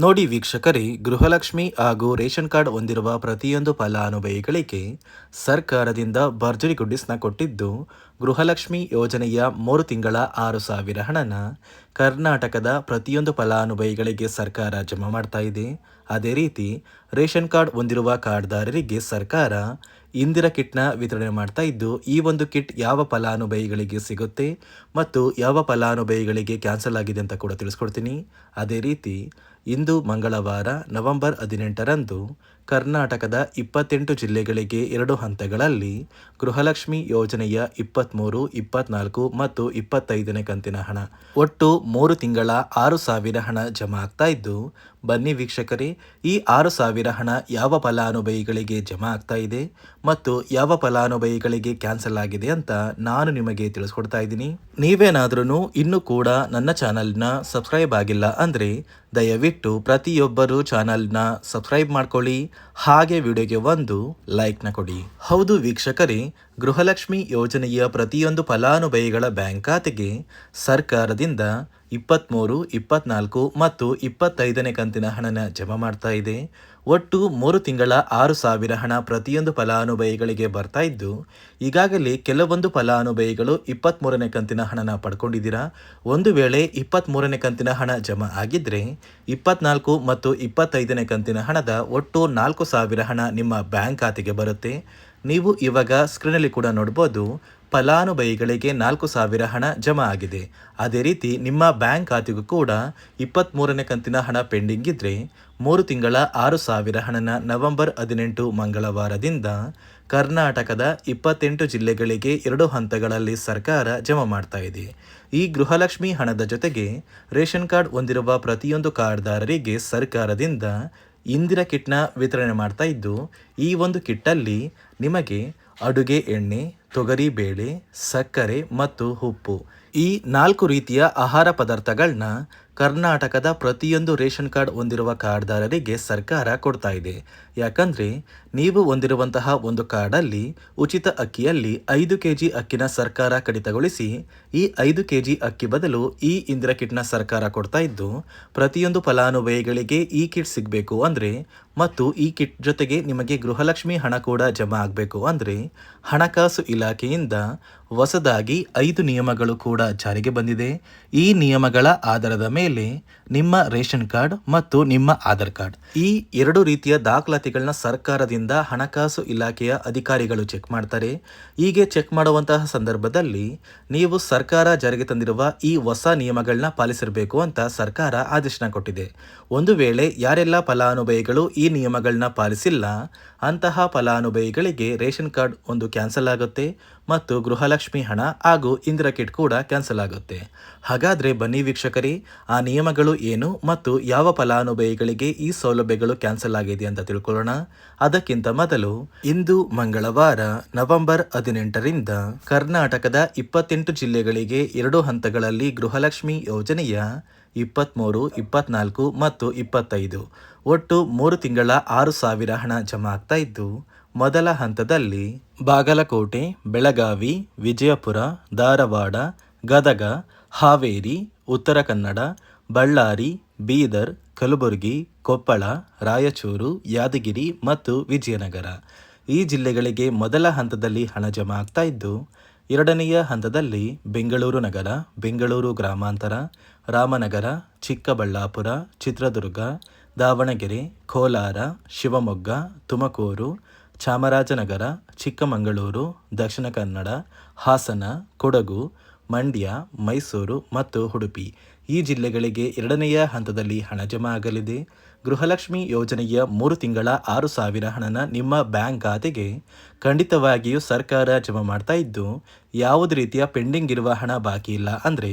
ನೋಡಿ ವೀಕ್ಷಕರೇ ಗೃಹಲಕ್ಷ್ಮಿ ಹಾಗೂ ರೇಷನ್ ಕಾರ್ಡ್ ಹೊಂದಿರುವ ಪ್ರತಿಯೊಂದು ಫಲಾನುಭವಿಗಳಿಗೆ ಸರ್ಕಾರದಿಂದ ಭರ್ಜರಿ ಗುಡ್ಡಿಸ್ನ ಕೊಟ್ಟಿದ್ದು ಗೃಹಲಕ್ಷ್ಮಿ ಯೋಜನೆಯ ಮೂರು ತಿಂಗಳ ಆರು ಸಾವಿರ ಹಣನ ಕರ್ನಾಟಕದ ಪ್ರತಿಯೊಂದು ಫಲಾನುಭವಿಗಳಿಗೆ ಸರ್ಕಾರ ಜಮಾ ಮಾಡ್ತಾ ಇದೆ. ಅದೇ ರೀತಿ ರೇಷನ್ ಕಾರ್ಡ್ ಹೊಂದಿರುವ ಕಾರ್ಡ್ದಾರರಿಗೆ ಸರ್ಕಾರ ಇಂದಿರಾ ಕಿಟ್ನ ವಿತರಣೆ ಮಾಡ್ತಾ ಇದ್ದು, ಈ ಒಂದು ಕಿಟ್ ಯಾವ ಫಲಾನುಭವಿಗಳಿಗೆ ಸಿಗುತ್ತೆ ಮತ್ತು ಯಾವ ಫಲಾನುಭವಿಗಳಿಗೆ ಕ್ಯಾನ್ಸಲ್ ಆಗಿದೆ ಅಂತ ಕೂಡ ತಿಳಿಸ್ಕೊಡ್ತೀನಿ. ಅದೇ ರೀತಿ ಇಂದು ಮಂಗಳವಾರ ನವೆಂಬರ್ ಹದಿನೆಂಟರಂದು ಕರ್ನಾಟಕದ ಇಪ್ಪತ್ತೆಂಟು ಜಿಲ್ಲೆಗಳಿಗೆ ಎರಡು ಹಂತಗಳಲ್ಲಿ ಗೃಹಲಕ್ಷ್ಮಿ ಯೋಜನೆಯ ಇಪ್ಪತ್ತ್ಮೂರು ಇಪ್ಪತ್ನಾಲ್ಕು ಮತ್ತು ಇಪ್ಪತ್ತೈದನೇ ಕಂತಿನ ಹಣ. ಒಟ್ಟು ಮೂರು ತಿಂಗಳ ಆರು ಸಾವಿರ ಹಣ ಜಮಾ ಆಗ್ತಾ ಇದ್ದು ಬನ್ನಿ ವೀಕ್ಷಕರೇ, ಈ ಆರು ಸಾವಿರ ಹಣ ಯಾವ ಫಲಾನುಭವಿಗಳಿಗೆ ಜಮಾ ಆಗ್ತಾ ಇದೆ ಮತ್ತು ಯಾವ ಫಲಾನುಭವಿಗಳಿಗೆ ಕ್ಯಾನ್ಸಲ್ ಆಗಿದೆ ಅಂತ ನಾನು ನಿಮಗೆ ತಿಳಿಸ್ಕೊಡ್ತಾ ಇದ್ದೀನಿ. ನೀವೇನಾದ್ರೂ ಇನ್ನೂ ಕೂಡ ನನ್ನ ಚಾನಲ್ನ ಸಬ್ಸ್ಕ್ರೈಬ್ ಆಗಿಲ್ಲ ಅಂದರೆ ದಯವಿಟ್ಟು ಪ್ರತಿಯೊಬ್ಬರು ಚಾನಲ್ನ ಸಬ್ಸ್ಕ್ರೈಬ್ ಮಾಡ್ಕೊಳ್ಳಿ. ಹಾಗೆ ವಿಡಿಯೋಗೆ ಒಂದು ಲೈಕ್ನ ಕೊಡಿ. ಹೌದು ವೀಕ್ಷಕರೇ, ಗೃಹಲಕ್ಷ್ಮಿ ಯೋಜನೆಯ ಪ್ರತಿಯೊಂದು ಫಲಾನುಭವಿಗಳ ಬ್ಯಾಂಕ್ ಖಾತೆಗೆ ಸರ್ಕಾರದಿಂದ ಇಪ್ಪತ್ತ್ಮೂರು ಇಪ್ಪತ್ನಾಲ್ಕು ಮತ್ತು ಇಪ್ಪತ್ತೈದನೇ ಕಂತಿನ ಹಣನ ಜಮಾ ಮಾಡ್ತಾ ಇದೆ. ಒಟ್ಟು ಮೂರು ತಿಂಗಳ ಆರು ಸಾವಿರ ಹಣ ಪ್ರತಿಯೊಂದು ಫಲಾನುಭವಿಗಳಿಗೆ ಬರ್ತಾ ಇದ್ದು, ಈಗಾಗಲೇ ಕೆಲವೊಂದು ಫಲಾನುಭವಿಗಳು ಇಪ್ಪತ್ತ್ಮೂರನೇ ಕಂತಿನ ಹಣನ ಪಡ್ಕೊಂಡಿದ್ದೀರಾ. ಒಂದು ವೇಳೆ ಇಪ್ಪತ್ತ್ಮೂರನೇ ಕಂತಿನ ಹಣ ಜಮಾ ಆಗಿದ್ದರೆ ಇಪ್ಪತ್ನಾಲ್ಕು ಮತ್ತು ಇಪ್ಪತ್ತೈದನೇ ಕಂತಿನ ಹಣದ ಒಟ್ಟು ನಾಲ್ಕು ಸಾವಿರ ಹಣ ನಿಮ್ಮ ಬ್ಯಾಂಕ್ ಖಾತೆಗೆ ಬರುತ್ತೆ. ನೀವು ಇವಾಗ ಸ್ಕ್ರೀನಲ್ಲಿ ಕೂಡ ನೋಡ್ಬೋದು, ಫಲಾನುಭವಿಗಳಿಗೆ ನಾಲ್ಕು ಸಾವಿರ ಹಣ ಜಮಾ ಆಗಿದೆ. ಅದೇ ರೀತಿ ನಿಮ್ಮ ಬ್ಯಾಂಕ್ ಖಾತೆಗೂ ಕೂಡ ಇಪ್ಪತ್ತ್ಮೂರನೇ ಕಂತಿನ ಹಣ ಪೆಂಡಿಂಗ್ ಇದ್ದರೆ ಮೂರು ತಿಂಗಳ ಆರು ಸಾವಿರ ಹಣನ ನವೆಂಬರ್ ಹದಿನೆಂಟು ಮಂಗಳವಾರದಿಂದ ಕರ್ನಾಟಕದ ಇಪ್ಪತ್ತೆಂಟು ಜಿಲ್ಲೆಗಳಿಗೆ ಎರಡು ಹಂತಗಳಲ್ಲಿ ಸರ್ಕಾರ ಜಮಾ ಮಾಡ್ತಾ ಇದೆ. ಈ ಗೃಹಲಕ್ಷ್ಮಿ ಹಣದ ಜೊತೆಗೆ ರೇಷನ್ ಕಾರ್ಡ್ ಹೊಂದಿರುವ ಪ್ರತಿಯೊಂದು ಕಾರ್ಡ್ದಾರರಿಗೆ ಸರ್ಕಾರದಿಂದ ಇಂದಿರಾ ಕಿಟ್ನ ವಿತರಣೆ ಮಾಡ್ತಾ ಇದ್ದು, ಈ ಒಂದು ಕಿಟ್ಟಲ್ಲಿ ನಿಮಗೆ ಅಡುಗೆ ಎಣ್ಣೆ, ತೊಗರಿ ಬೇಳೆ, ಸಕ್ಕರೆ ಮತ್ತು ಉಪ್ಪು ಈ ನಾಲ್ಕು ರೀತಿಯ ಆಹಾರ ಪದಾರ್ಥಗಳನ್ನ ಕರ್ನಾಟಕದ ಪ್ರತಿಯೊಂದು ರೇಷನ್ ಕಾರ್ಡ್ ಹೊಂದಿರುವ ಕಾರ್ಡ್ದಾರರಿಗೆ ಸರ್ಕಾರ ಕೊಡ್ತಾ ಇದೆ. ಯಾಕಂದರೆ, ನೀವು ಹೊಂದಿರುವಂತಹ ಒಂದು ಕಾರ್ಡಲ್ಲಿ ಉಚಿತ ಅಕ್ಕಿಯಲ್ಲಿ ಐದು ಕೆ ಜಿ ಅಕ್ಕಿನ ಸರ್ಕಾರ ಕಡಿತಗೊಳಿಸಿ, ಈ ಐದು ಕೆ ಜಿ ಅಕ್ಕಿ ಬದಲು ಈ ಇಂದಿರಾ ಕಿಟ್ನ ಸರ್ಕಾರ ಕೊಡ್ತಾ ಇದ್ದು, ಪ್ರತಿಯೊಂದು ಫಲಾನುಭವಿಗಳಿಗೆ ಈ ಕಿಟ್ ಸಿಗಬೇಕು ಅಂದರೆ, ಮತ್ತು ಈ ಕಿಟ್ ಜೊತೆಗೆ ನಿಮಗೆ ಗೃಹಲಕ್ಷ್ಮಿ ಹಣ ಕೂಡ ಜಮಾ ಆಗಬೇಕು ಅಂದರೆ, ಹಣಕಾಸು ಇಲಾಖೆಯಿಂದ ಹೊಸದಾಗಿ ಐದು ನಿಯಮಗಳು ಕೂಡ ಜಾರಿಗೆ ಬಂದಿದೆ. ಈ ನಿಯಮಗಳ ಆಧಾರದ ಮೇಲೆ ನಿಮ್ಮ ರೇಷನ್ ಕಾರ್ಡ್ ಮತ್ತು ನಿಮ್ಮ ಆಧಾರ್ ಕಾರ್ಡ್. ಈ ಎರಡು ರೀತಿಯ ದಾಖಲಾತಿಗಳನ್ನ ಸರ್ಕಾರದಿಂದ ಹಣಕಾಸು ಇಲಾಖೆಯ ಅಧಿಕಾರಿಗಳು ಚೆಕ್ ಮಾಡ್ತಾರೆ. ಹೀಗೆ ಚೆಕ್ ಮಾಡುವಂತಹ ಸಂದರ್ಭದಲ್ಲಿ ನೀವು ಸರ್ಕಾರ ಜಾರಿಗೆ ತಂದಿರುವ ಈ ಹೊಸ ನಿಯಮಗಳನ್ನ ಪಾಲಿಸಿರಬೇಕು ಅಂತ ಸರ್ಕಾರ ಆದೇಶನ ಕೊಟ್ಟಿದೆ. ಒಂದು ವೇಳೆ ಯಾರೆಲ್ಲ ಫಲಾನುಭವಿಗಳು ಈ ನಿಯಮಗಳನ್ನ ಪಾಲಿಸಿಲ್ಲ, ಅಂತಹ ಫಲಾನುಭವಿಗಳಿಗೆ ರೇಷನ್ ಕಾರ್ಡ್ ಒಂದು ಕ್ಯಾನ್ಸಲ್ ಆಗುತ್ತೆ. ಮತ್ತು ಗೃಹಲಕ್ಷ್ಮಿ ಹಣ ಹಾಗೂ ಇಂದಿರಾ ಕಿಟ್ ಕೂಡ ಕ್ಯಾನ್ಸಲ್ ಆಗುತ್ತೆ. ಹಾಗಾದರೆ ಬನ್ನಿ ವೀಕ್ಷಕರೇ, ಆ ನಿಯಮಗಳು ಏನು ಮತ್ತು ಯಾವ ಫಲಾನುಭವಿಗಳಿಗೆ ಈ ಸೌಲಭ್ಯಗಳು ಕ್ಯಾನ್ಸಲ್ ಆಗಿದೆ ಅಂತ ತಿಳ್ಕೊಳ್ಳೋಣ. ಅದಕ್ಕಿಂತ ಮೊದಲು, ಇಂದು ಮಂಗಳವಾರ, ನವೆಂಬರ್ ಹದಿನೆಂಟರಿಂದ ಕರ್ನಾಟಕದ ಇಪ್ಪತ್ತೆಂಟು ಜಿಲ್ಲೆಗಳಿಗೆ ಎರಡು ಹಂತಗಳಲ್ಲಿ ಗೃಹಲಕ್ಷ್ಮಿ ಯೋಜನೆಯ ಇಪ್ಪತ್ತ್ಮೂರು ಇಪ್ಪತ್ನಾಲ್ಕು ಮತ್ತು ಇಪ್ಪತ್ತೈದು ಒಟ್ಟು ಮೂರು ತಿಂಗಳ ಆರು ಸಾವಿರ ಹಣ ಜಮಾ ಆಗ್ತಾ ಇದ್ದು ಮೊದಲ ಹಂತದಲ್ಲಿ ಬಾಗಲಕೋಟೆ, ಬೆಳಗಾವಿ, ವಿಜಯಪುರ, ಧಾರವಾಡ, ಗದಗ, ಹಾವೇರಿ, ಉತ್ತರ ಕನ್ನಡ, ಬಳ್ಳಾರಿ, ಬೀದರ್, ಕಲಬುರಗಿ, ಕೊಪ್ಪಳ, ರಾಯಚೂರು, ಯಾದಗಿರಿ ಮತ್ತು ವಿಜಯನಗರ. ಈ ಜಿಲ್ಲೆಗಳಿಗೆ ಮೊದಲ ಹಂತದಲ್ಲಿ ಹಣ ಜಮಾ ಆಗ್ತಾ ಇದ್ದು, ಎರಡನೆಯ ಹಂತದಲ್ಲಿ ಬೆಂಗಳೂರು ನಗರ, ಬೆಂಗಳೂರು ಗ್ರಾಮಾಂತರ, ರಾಮನಗರ, ಚಿಕ್ಕಬಳ್ಳಾಪುರ, ಚಿತ್ರದುರ್ಗ, ದಾವಣಗೆರೆ, ಕೋಲಾರ, ಶಿವಮೊಗ್ಗ, ತುಮಕೂರು ಚಾಮರಾಜನಗರ, ಚಿಕ್ಕಮಗಳೂರು, ದಕ್ಷಿಣ ಕನ್ನಡ, ಹಾಸನ, ಕೊಡಗು, ಮಂಡ್ಯ, ಮೈಸೂರು ಮತ್ತು ಉಡುಪಿ. ಈ ಜಿಲ್ಲೆಗಳಿಗೆ ಎರಡನೆಯ ಹಂತದಲ್ಲಿ ಹಣ ಜಮಾ ಆಗಲಿದೆ. ಗೃಹಲಕ್ಷ್ಮಿ ಯೋಜನೆಯ ಮೂರು ತಿಂಗಳ ಆರು ಸಾವಿರ ಹಣನ ನಿಮ್ಮ ಬ್ಯಾಂಕ್ ಖಾತೆಗೆ ಖಂಡಿತವಾಗಿಯೂ ಸರ್ಕಾರ ಜಮಾ ಮಾಡ್ತಾ ಇದ್ದು, ಯಾವುದೇ ರೀತಿಯ ಪೆಂಡಿಂಗ್ ಇರುವ ಹಣ ಬಾಕಿ ಇಲ್ಲ. ಅಂದರೆ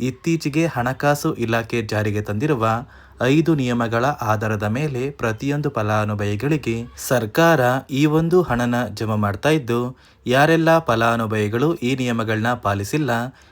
ಇತ್ತೀಚೆಗೆ ಹಣಕಾಸು ಇಲಾಖೆ ಜಾರಿಗೆ ತಂದಿರುವ ಐದು ನಿಯಮಗಳ ಆಧಾರದ ಮೇಲೆ ಪ್ರತಿಯೊಂದು ಫಲಾನುಭವಿಗಳಿಗೆ ಸರ್ಕಾರ ಈ ಒಂದು ಹಣನ ಜಮಾ ಮಾಡ್ತಾ ಇದ್ದು, ಯಾರೆಲ್ಲ ಫಲಾನುಭವಿಗಳು ಈ ನಿಯಮಗಳನ್ನ ಪಾಲಿಸಿಲ್ಲ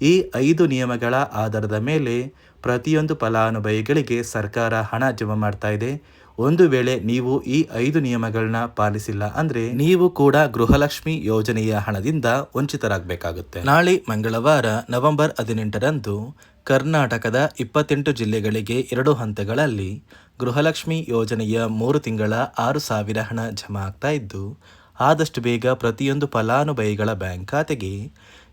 ಈ ಐದು ನಿಯಮಗಳ ಆಧಾರದ ಮೇಲೆ ಪ್ರತಿಯೊಂದು ಫಲಾನುಭವಿಗಳಿಗೆ ಸರ್ಕಾರ ಹಣ ಜಮಾ ಮಾಡ್ತಾ ಇದೆ. ಒಂದು ವೇಳೆ ನೀವು ಈ ಐದು ನಿಯಮಗಳನ್ನ ಪಾಲಿಸಿಲ್ಲ ಅಂದ್ರೆ ನೀವು ಕೂಡ ಗೃಹಲಕ್ಷ್ಮಿ ಯೋಜನೆಯ ಹಣದಿಂದ ವಂಚಿತರಾಗಬೇಕಾಗುತ್ತೆ. ನಾಳೆ ಮಂಗಳವಾರ ನವೆಂಬರ್ ಹದಿನೆಂಟರಂದು ಕರ್ನಾಟಕದ ಇಪ್ಪತ್ತೆಂಟು ಜಿಲ್ಲೆಗಳಿಗೆ ಎರಡು ಹಂತಗಳಲ್ಲಿ ಗೃಹಲಕ್ಷ್ಮಿ ಯೋಜನೆಯ ಮೂರು ತಿಂಗಳ ಆರು ಸಾವಿರ ಹಣ ಜಮಾ ಆಗ್ತಾ ಇದ್ದು, ಆದಷ್ಟು ಬೇಗ ಪ್ರತಿಯೊಂದು ಫಲಾನುಭವಿಗಳ ಬ್ಯಾಂಕ್ ಖಾತೆಗೆ